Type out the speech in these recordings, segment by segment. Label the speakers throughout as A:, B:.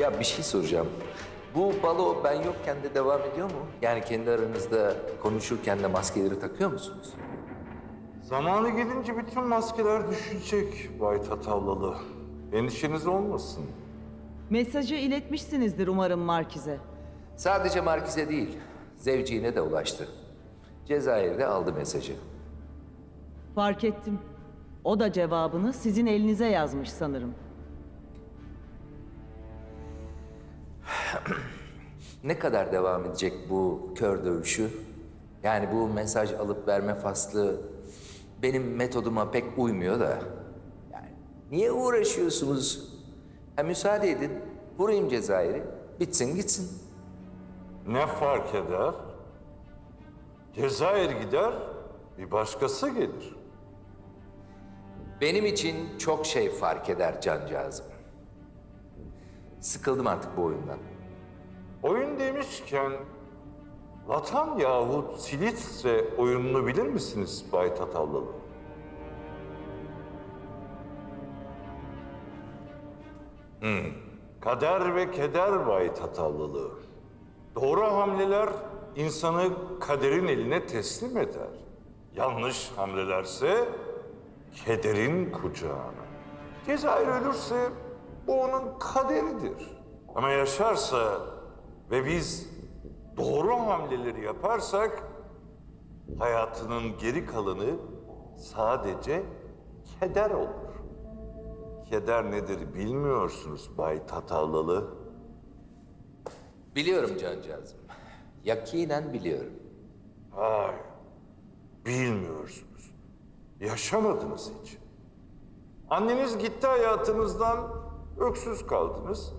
A: Ya bir şey soracağım. Bu balo ben yokken de devam ediyor mu? Yani kendi aranızda konuşurken de maskeleri takıyor musunuz?
B: Zamanı gelince bütün maskeler düşecek Bay Tatavlalı. Endişeniz olmasın.
C: Mesajı iletmişsinizdir umarım Markize.
A: Sadece Markize değil, zevciğine de ulaştı. Cezayir'de aldı mesajı.
C: Fark ettim. O da cevabını sizin elinize yazmış sanırım.
A: Ne kadar devam edecek bu kör dövüşü? Yani bu mesaj alıp verme faslı benim metoduma pek uymuyor da. Yani niye uğraşıyorsunuz? Ha, müsaade edin, vurayım Cezayir'i, bitsin gitsin.
B: Ne fark eder? Cezayir gider, bir başkası gelir.
A: Benim için çok şey fark eder cancağızım. Sıkıldım artık bu oyundan.
B: Demişken, Vatan yahut Silitre oyununu bilir misiniz Bay Tatavlalı? Kader ve keder Bay Tatavlalı. Doğru hamleler insanı kaderin eline teslim eder. Yanlış hamlelerse kederin kucağına. Cezayir ölürse bu onun kaderidir. Ama yaşarsa ve biz doğru hamleleri yaparsak hayatının geri kalanı sadece keder olur. Keder nedir bilmiyorsunuz Bay Tatavlalı.
A: Biliyorum cancağızım. Yakinen biliyorum.
B: Hayır, bilmiyorsunuz. Yaşamadınız hiç. Anneniz gitti hayatınızdan, öksüz kaldınız.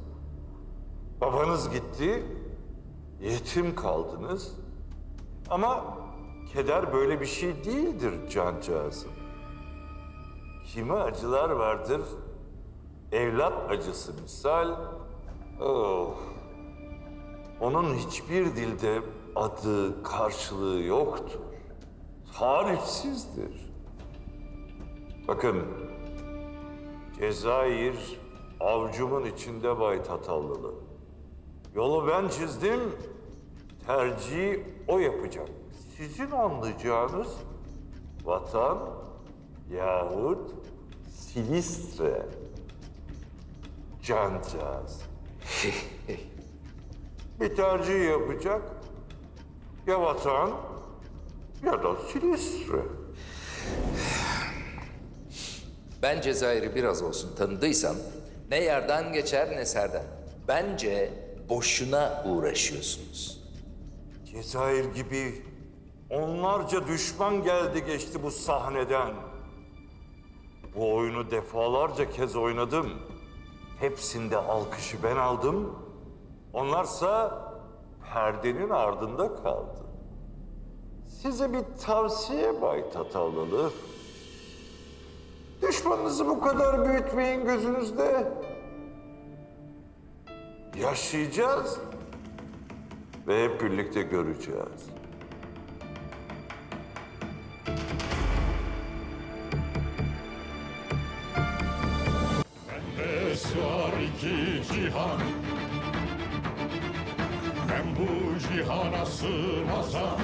B: Babanız gitti, yetim kaldınız. Ama keder böyle bir şey değildir cancağızım. Kimi acılar vardır, evlat acısı misal. Oh, onun hiçbir dilde adı, karşılığı yoktur. Tarifsizdir. Bakın, Cezayir avcumun içinde Bay Tatavlalı. Yolu ben çizdim, tercihi o yapacak. Sizin anlayacağınız vatan yahut Silistre. Cancağız. bir tercih yapacak. Ya vatan ya da Silistre.
A: Ben Cezayir'i biraz olsun tanıdıysam ne yerden geçer ne serden. Bence boşuna uğraşıyorsunuz.
B: Cezayir gibi onlarca düşman geldi geçti bu sahneden. Bu oyunu defalarca kez oynadım. Hepsinde alkışı ben aldım. Onlarsa perdenin ardında kaldı. Size bir tavsiye Bay Tatavlalı. Düşmanınızı bu kadar büyütmeyin gözünüzde. Yaşayacağız ve hep birlikte göreceğiz.
D: Sığar iki cihan. Ben bu cihana sığmazam.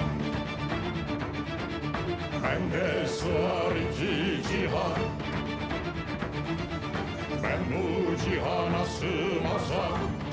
D: Bende sığar iki cihan. Ben bu cihana sığmazam